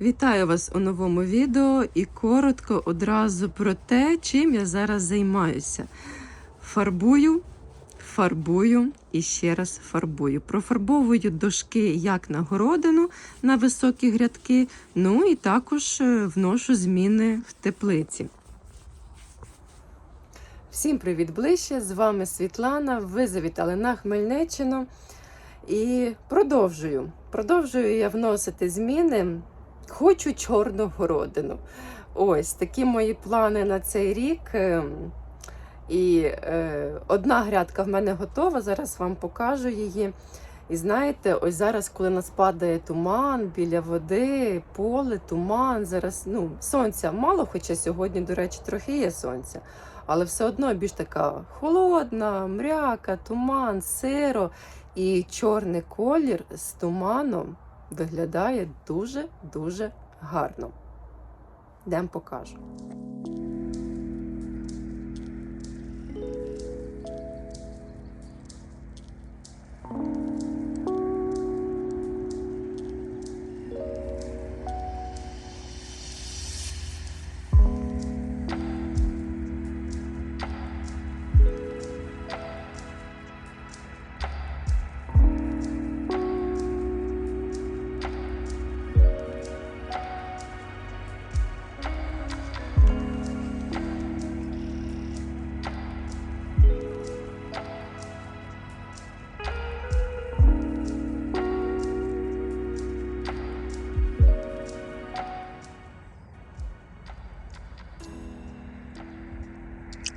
Вітаю вас у новому відео і коротко одразу про те, чим я зараз займаюся. Фарбую, фарбую і ще раз фарбую. Профарбовую дошки як на городину на високі грядки, ну і також е, вношу зміни в теплиці. Всім привіт ближче! З вами Світлана. Ви завітали на Хмельниччину. І продовжую. Продовжую я вносити зміни. Хочу чорну городину. Ось такі мої плани на цей рік. Ем, І е, одна грядка в мене готова. Зараз вам покажу її. І знаєте, ось зараз, коли нас падає туман біля води, поле, туман, зараз ну, сонця мало, хоча сьогодні, до речі, трохи є сонця, але все одно більш така холодна, мряка, туман, сиро. І чорний колір з туманом виглядає дуже-дуже гарно. Дем покажу.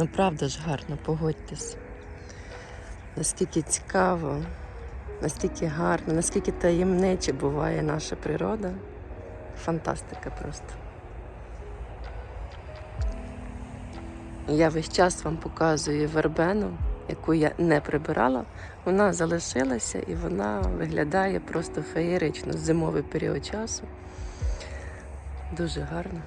Ну, правда ж гарно, погодьтесь. Наскільки цікаво, настільки гарно, наскільки таємниче буває наша природа. Фантастика просто. Я весь час вам показую вербену, яку я не прибирала. Вона залишилася і вона виглядає просто феєрично зимовий період часу. Дуже гарно.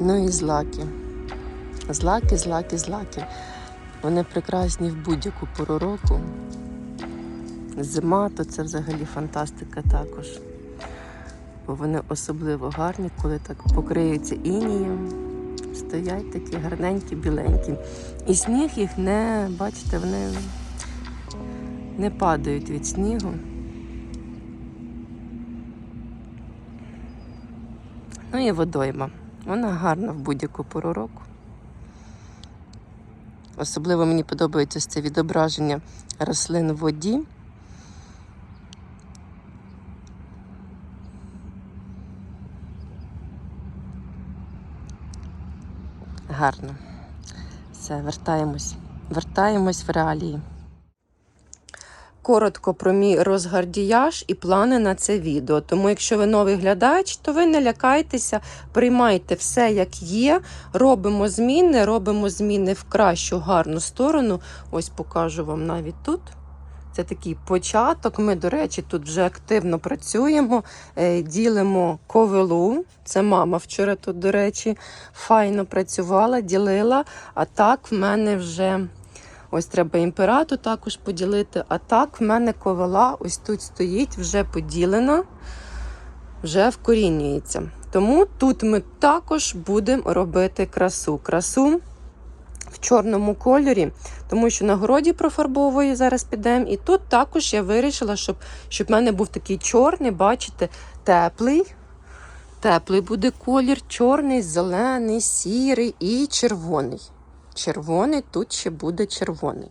Ну і злаки. Злаки, злаки, злаки. Вони прекрасні в будь-яку пору року. Зима то це взагалі фантастика також. Бо вони особливо гарні, коли так покриються інієм. Стоять такі гарненькі, біленькі. І сніг їх не, бачите, вони не падають від снігу. Ну і водойма. Вона гарна в будь-яку пору року. Особливо мені подобається це відображення рослин в воді. Гарно. Все, вертаємось. Вертаємось в реалії. Коротко про мій розгардіяж і плани на це відео. Тому, якщо ви новий глядач, то ви не лякайтеся, приймайте все, як є. Робимо зміни, робимо зміни в кращу гарну сторону. Ось покажу вам навіть тут. Це такий початок. Ми, до речі, тут вже активно працюємо, е, ділимо ковилу. Це мама вчора тут, до речі, файно працювала, ділила. А так в мене вже. Ось треба імперату також поділити. А так в мене ковила ось тут стоїть, вже поділена, вже вкорінюється. Тому тут ми також будемо робити красу. Красу в чорному кольорі, тому що на городі профарбовую, зараз підемо. І тут також я вирішила, щоб щоб в мене був такий чорний, бачите, теплий. Теплий буде колір, чорний, зелений, сірий і червоний червоний, тут ще буде червоний.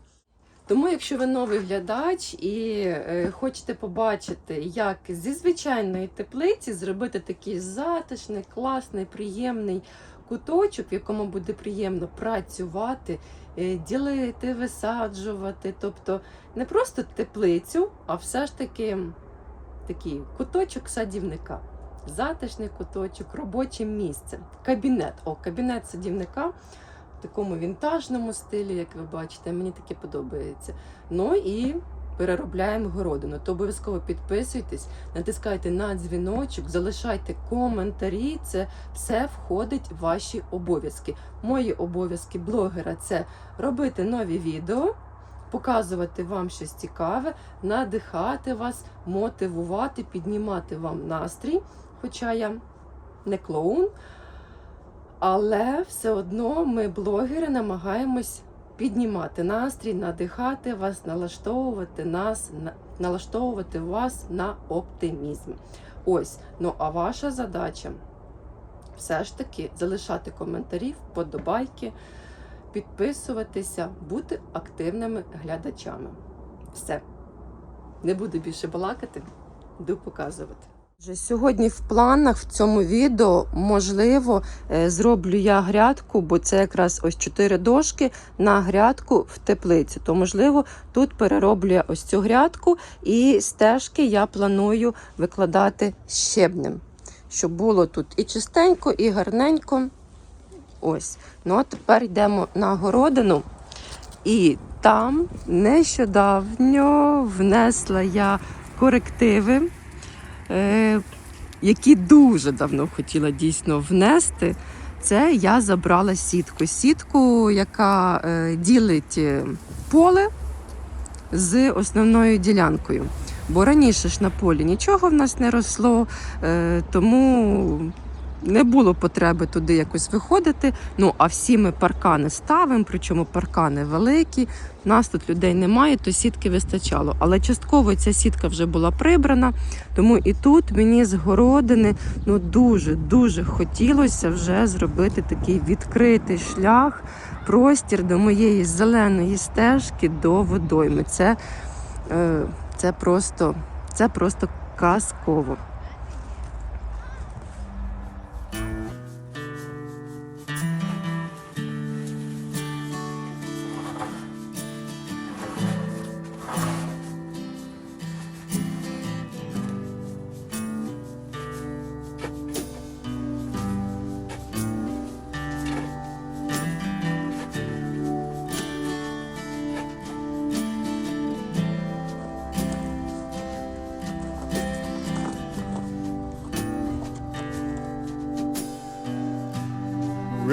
Тому, якщо ви новий глядач і е, хочете побачити, як зі звичайної теплиці зробити такий затишний, класний, приємний куточок, в якому буде приємно працювати, е, ділити, висаджувати. Тобто не просто теплицю, а все ж таки такий куточок садівника. Затишний куточок, робоче місце, кабінет. О, кабінет садівника такому вінтажному стилі, як ви бачите. Мені таке подобається. Ну і переробляємо городину. То обов'язково підписуйтесь, натискайте на дзвіночок, залишайте коментарі. Це все входить в ваші обов'язки. Мої обов'язки блогера це робити нові відео. Показувати вам щось цікаве, надихати вас, мотивувати, піднімати вам настрій. Хоча я не клоун, але все одно ми, блогери, намагаємось піднімати настрій, надихати вас, налаштовувати нас, налаштовувати вас на оптимізм. Ось, ну а ваша задача все ж таки залишати коментарі, вподобайки, підписуватися, бути активними глядачами. Все. Не буду більше балакати, йду показувати. Сьогодні в планах в цьому відео можливо е, зроблю я грядку, бо це якраз ось чотири дошки на грядку в теплиці. То можливо тут перероблю я ось цю грядку, і стежки я планую викладати щебнем, щоб було тут і чистенько, і гарненько. Ось. Ну а тепер йдемо на городину. І там нещодавно внесла я корективи, які дуже давно хотіла дійсно внести. Це я забрала сітку. Сітку, яка е, ділить е, поле з основною ділянкою. Бо раніше ж на полі нічого в нас не росло, е, тому не було потреби туди якось виходити. Ну а всі ми паркани ставимо, причому паркани великі. Нас тут людей немає, то сітки вистачало. Але частково ця сітка вже була прибрана, тому і тут мені з городини ну дуже дуже хотілося вже зробити такий відкритий шлях, простір до моєї зеленої стежки до водойми. Це, е, це просто, це просто казково.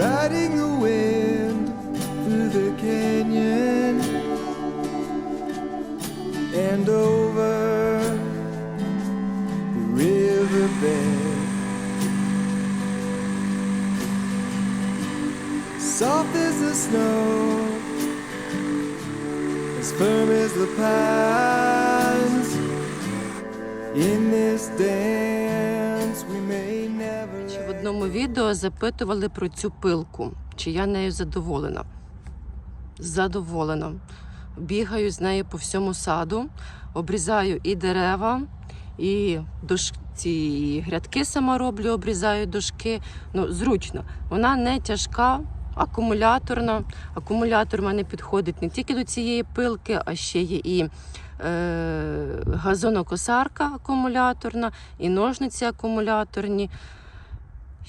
Riding the wind through the canyon and over the riverbed. Soft as the snow, as firm as the pines. In this dance, одному відео запитували про цю пилку, чи я нею задоволена. Задоволена. Бігаю з нею по всьому саду, обрізаю і дерева, і дош... ці і грядки сама роблю, обрізаю дошки. Ну, зручно. Вона не тяжка, акумуляторна. Акумулятор в мене підходить не тільки до цієї пилки, а ще є і е... газонокосарка акумуляторна, і ножниці акумуляторні.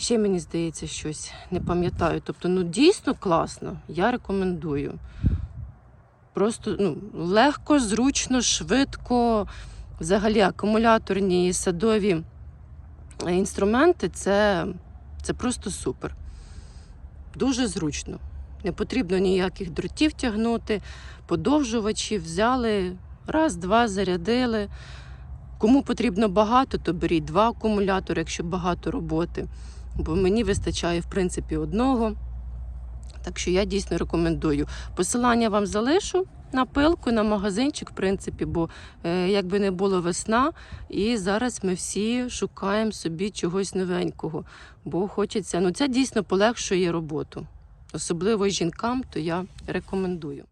Ще мені здається щось, не пам'ятаю. Тобто, ну дійсно класно. Я рекомендую. Просто ну, легко, зручно, швидко. Взагалі, акумуляторні і садові інструменти це, це просто супер. Дуже зручно. Не потрібно ніяких дротів тягнути, подовжувачі взяли, раз, два зарядили. Кому потрібно багато, то беріть два акумулятори, якщо багато роботи. Бо мені вистачає, в принципі, одного. Так що я дійсно рекомендую. Посилання вам залишу на пилку, на магазинчик, в принципі, бо е, якби не було весна, і зараз ми всі шукаємо собі чогось новенького. Бо хочеться, ну це дійсно полегшує роботу. Особливо жінкам, то я рекомендую.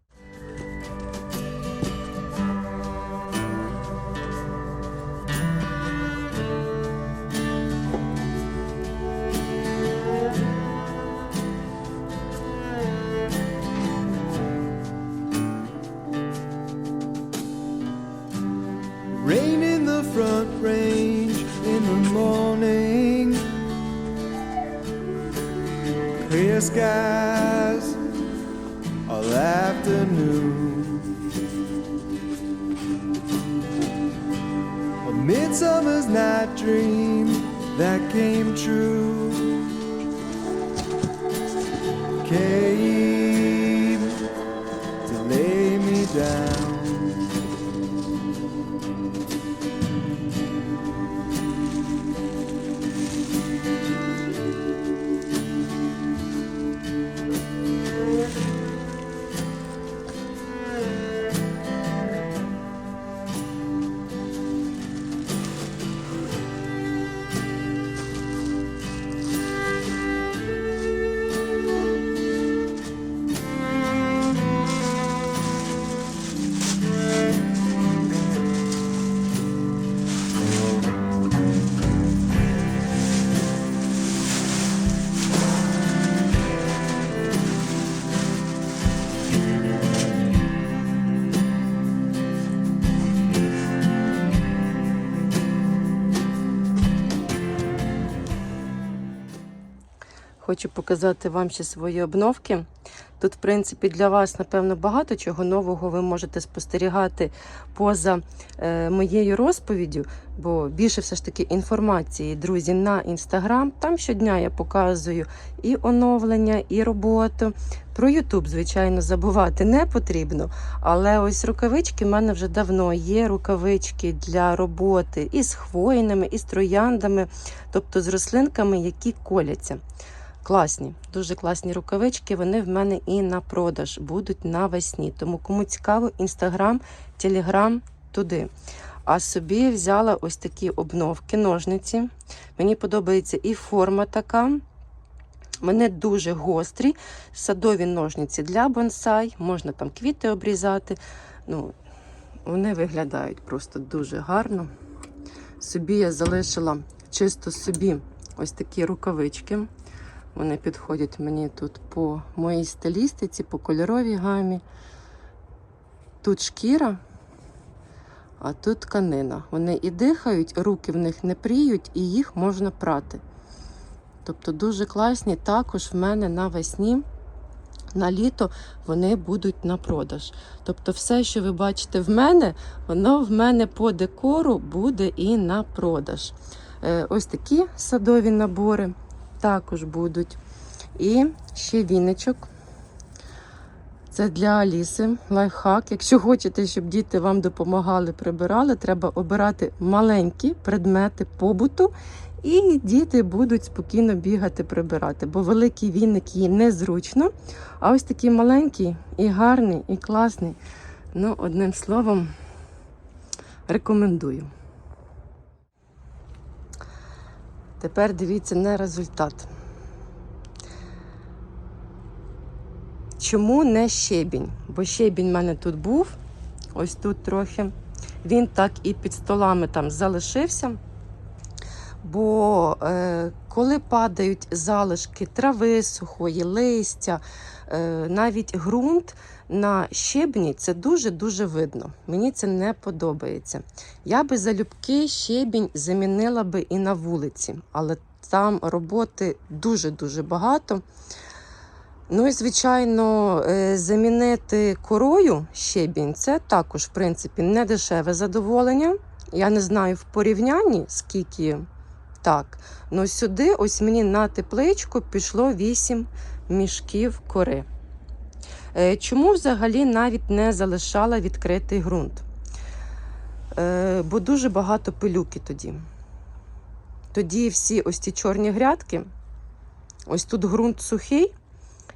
Came Хочу показати вам ще свої обновки. Тут, в принципі, для вас, напевно, багато чого нового ви можете спостерігати поза е, моєю розповіддю, бо більше все ж таки інформації, друзі, на інстаграм. Там щодня я показую і оновлення, і роботу. Про Ютуб, звичайно, забувати не потрібно. Але ось рукавички в мене вже давно є. Рукавички для роботи і з хвойними, і з трояндами, тобто з рослинками, які коляться. Класні, дуже класні рукавички. Вони в мене і на продаж будуть навесні. Тому кому цікаво, інстаграм, телеграм туди. А собі взяла ось такі обновки, ножниці. Мені подобається і форма така. Вони дуже гострі, садові ножниці для бонсай. Можна там квіти обрізати. Ну, вони виглядають просто дуже гарно. Собі я залишила чисто собі ось такі рукавички. Вони підходять мені тут по моїй стилістиці, по кольоровій гамі. Тут шкіра, а тут тканина. Вони і дихають, руки в них не пріють, і їх можна прати. Тобто дуже класні. Також в мене навесні, на літо вони будуть на продаж. Тобто, все, що ви бачите в мене, воно в мене по декору буде і на продаж. Е, Ось такі садові набори також будуть. І ще віничок. Це для Аліси лайфхак. Якщо хочете, щоб діти вам допомагали, прибирали, треба обирати маленькі предмети побуту, і діти будуть спокійно бігати, прибирати. Бо великий віник їй незручно. А ось такий маленький і гарний, і класний. Ну, одним словом, рекомендую. Тепер дивіться на результат. Чому не щебінь? Бо щебінь в мене тут був, ось тут трохи. Він так і під столами там залишився. Бо е, коли падають залишки трави сухої, листя, навіть ґрунт на щебні, це дуже-дуже видно. Мені це не подобається. Я би залюбки щебінь замінила би і на вулиці, але там роботи дуже-дуже багато. Ну і, звичайно, е, замінити корою щебінь це також, в принципі, не дешеве задоволення. Я не знаю в порівнянні, скільки так. Ну сюди, ось мені на тепличку пішло 8 мішків кори. Е, Чому взагалі навіть не залишала відкритий ґрунт? Е, Бо дуже багато пилюки тоді. Тоді всі ось ці чорні грядки, ось тут ґрунт сухий,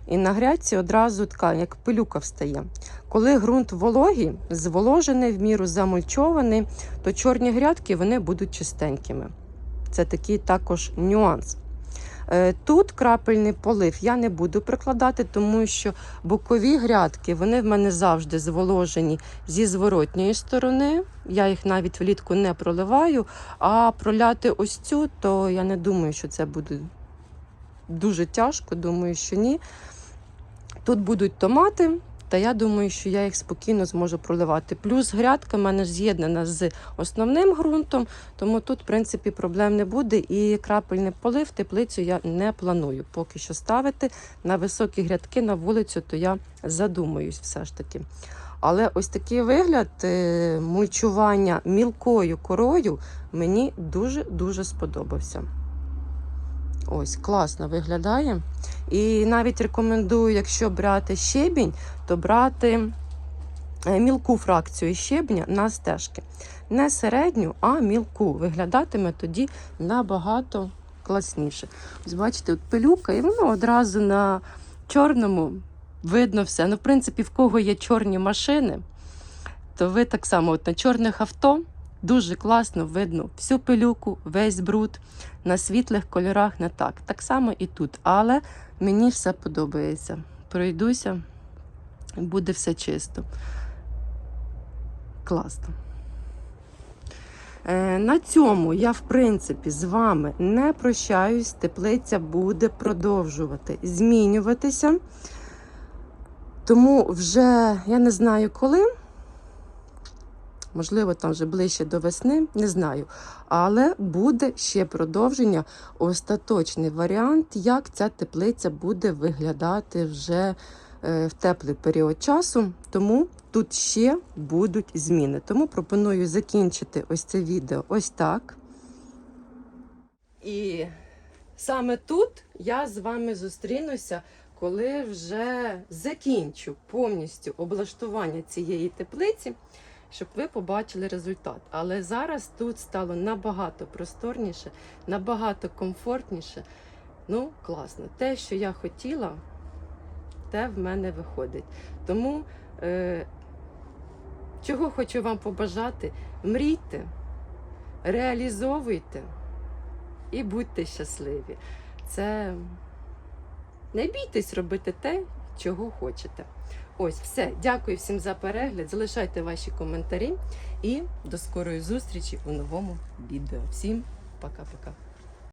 і на грядці одразу така, як пилюка встає. Коли ґрунт вологий, зволожений, в міру замульчований, то чорні грядки вони будуть чистенькими. Це такий також нюанс. Е, Тут крапельний полив я не буду прикладати, тому що бокові грядки вони в мене завжди зволожені зі зворотньої сторони. Я їх навіть влітку не проливаю. А проляти ось цю, то я не думаю, що це буде дуже тяжко. Думаю, що ні. Тут будуть томати, Та я думаю, що я їх спокійно зможу проливати. Плюс грядка в мене з'єднана з основним ґрунтом, тому тут, в принципі, проблем не буде. І крапельний полив теплицю я не планую поки що ставити на високі грядки на вулицю, то я задумаюсь все ж таки. Але ось такий вигляд е, мульчування мілкою корою мені дуже-дуже сподобався. Ось, класно виглядає. І навіть рекомендую, якщо брати щебінь, то брати е, мілку фракцію щебня на стежки. Не середню, а мілку. Виглядатиме тоді набагато класніше. Ось бачите, от пилюка, і воно одразу на чорному видно все. Ну, в принципі, в кого є чорні машини, то ви так само от на чорних авто дуже класно видно всю пилюку, весь бруд. На світлих кольорах не так. Так само і тут. Але мені все подобається. Пройдуся, буде все чисто. Класно. Е, На цьому я, в принципі, з вами не прощаюсь. Теплиця буде продовжувати змінюватися. Тому вже я не знаю коли. Можливо, там вже ближче до весни, не знаю. Але буде ще продовження, остаточний варіант, як ця теплиця буде виглядати вже е, в теплий період часу. Тому тут ще будуть зміни. Тому пропоную закінчити ось це відео ось так. І саме тут я з вами зустрінуся, коли вже закінчу повністю облаштування цієї теплиці щоб ви побачили результат. Але зараз тут стало набагато просторніше, набагато комфортніше. Ну, класно. Те, що я хотіла, те в мене виходить. Тому, е, чого хочу вам побажати, мрійте, реалізовуйте і будьте щасливі. Це не бійтесь робити те, чого хочете. Ось, все. Дякую всім за перегляд. Залишайте ваші коментарі і до скорої зустрічі у новому відео. Всім пока-пока.